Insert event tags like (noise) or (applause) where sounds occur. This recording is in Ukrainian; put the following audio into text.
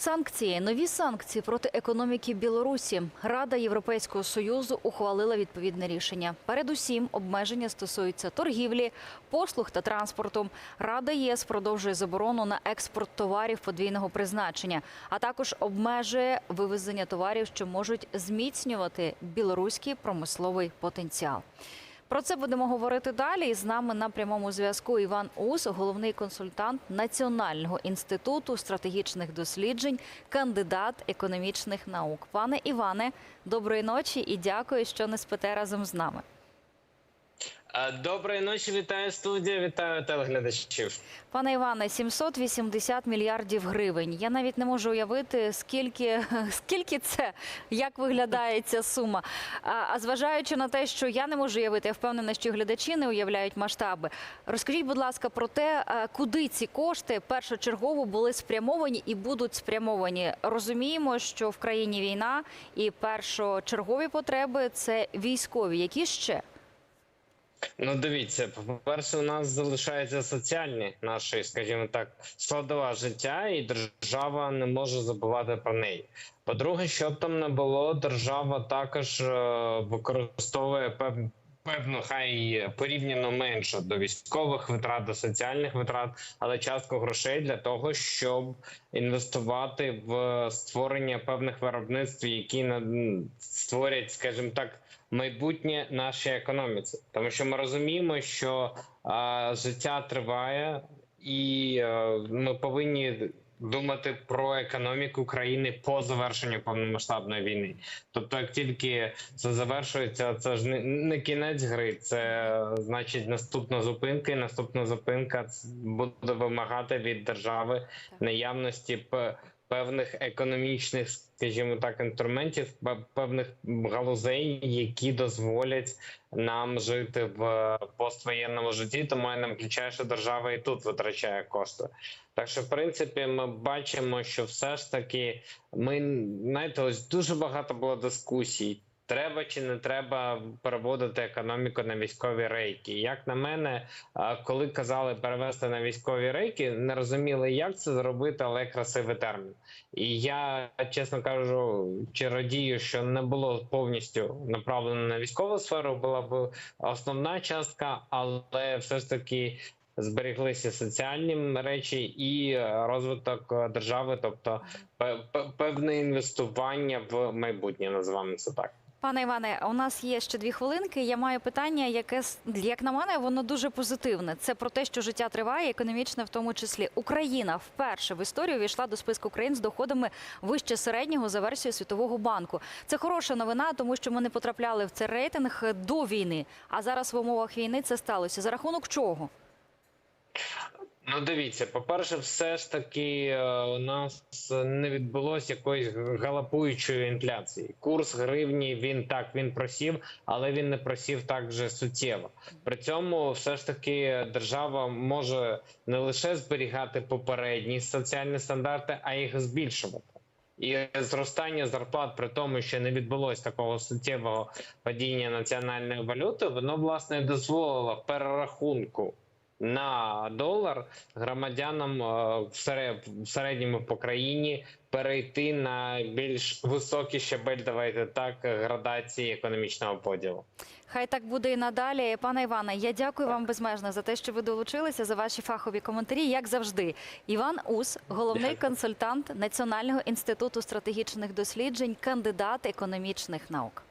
Санкції, нові санкції проти економіки Білорусі. Рада Європейського союзу ухвалила відповідне рішення. Передусім, обмеження стосуються торгівлі, послуг та транспорту. Рада ЄС продовжує заборону на експорт товарів подвійного призначення, а також обмежує вивезення товарів, що можуть зміцнювати білоруський промисловий потенціал. Про це будемо говорити далі. І з нами на прямому зв'язку Іван Ус, головний консультант Національного інституту стратегічних досліджень, кандидат економічних наук. Пане Іване, доброї ночі і дякую, що не спите разом з нами. А, Доброї ночі, вітаю студія, вітаю телеглядачів. Пане Іване, 780 мільярдів гривень. Я навіть не можу уявити, скільки, (laughs) скільки це, як виглядає ця сума. А, а зважаючи на те, що я не можу уявити, я впевнена, що глядачі не уявляють масштаби. Розкажіть, будь ласка, про те, куди ці кошти першочергово були спрямовані і будуть спрямовані. Розуміємо, що в країні війна і першочергові потреби це військові. Які ще? Ну, дивіться, по-перше, у нас залишаються соціальні наші, скажімо так, складова життя, і держава не може забувати про неї. По-друге, щоб там не було, держава також е, використовує пев- певну, хай порівняно менше до військових витрат, до соціальних витрат, але частку грошей для того, щоб інвестувати в створення певних виробництв, які створять, скажімо так, майбутнє нашій економіці, тому що ми розуміємо, що а, життя триває, і е, ми повинні думати про економіку країни по завершенню повномасштабної війни. Тобто, як тільки це завершується, це ж не, не кінець гри, це значить наступна зупинка, і наступна зупинка буде вимагати від держави наявності певних економічних, скажімо так, інструментів, певних галузей, які дозволять нам жити в поствоєнному житті. Тому я не включаю, що держава і тут витрачає кошти. Так що, в принципі, ми бачимо, що все ж таки ми знаєте, ось дуже багато було дискусій. Треба чи не треба переводити економіку на військові рейки? Як на мене, коли казали перевести на військові рейки, не розуміли, як це зробити, але красивий термін. І я чесно кажу, чи радію, що не було повністю направлено на військову сферу, була б основна частка, але все ж таки. Зберіглися соціальні речі і розвиток держави, тобто пе- пе- певне інвестування в майбутнє, називаємо це так. Пане Іване, у нас є ще дві хвилинки. Я маю питання, яке як на мене, воно дуже позитивне. Це про те, що життя триває, економічне в тому числі. Україна вперше в історію війшла до списку країн з доходами вище середнього за версією Світового банку. Це хороша новина, тому що ми не потрапляли в цей рейтинг до війни. А зараз в умовах війни це сталося. За рахунок чого? Ну, дивіться, по-перше, все ж таки е, у нас не відбулося якоїсь галопуючої інфляції. Курс гривні він так він просів, але він не просів так же суттєво. При цьому все ж таки держава може не лише зберігати попередні соціальні стандарти, а їх збільшувати. І зростання зарплат при тому, що не відбулось такого суттєвого падіння національної валюти, воно власне дозволило перерахунку на долар громадянам е, в середньому по країні перейти на більш високий щабель, давайте так, градації економічного поділу. Хай так буде і надалі. Пане Іване, я дякую вам безмежно за те, що ви долучилися за ваші фахові коментарі, як завжди. Іван Ус, головний Дякую. консультант Національного інституту стратегічних досліджень, кандидат економічних наук.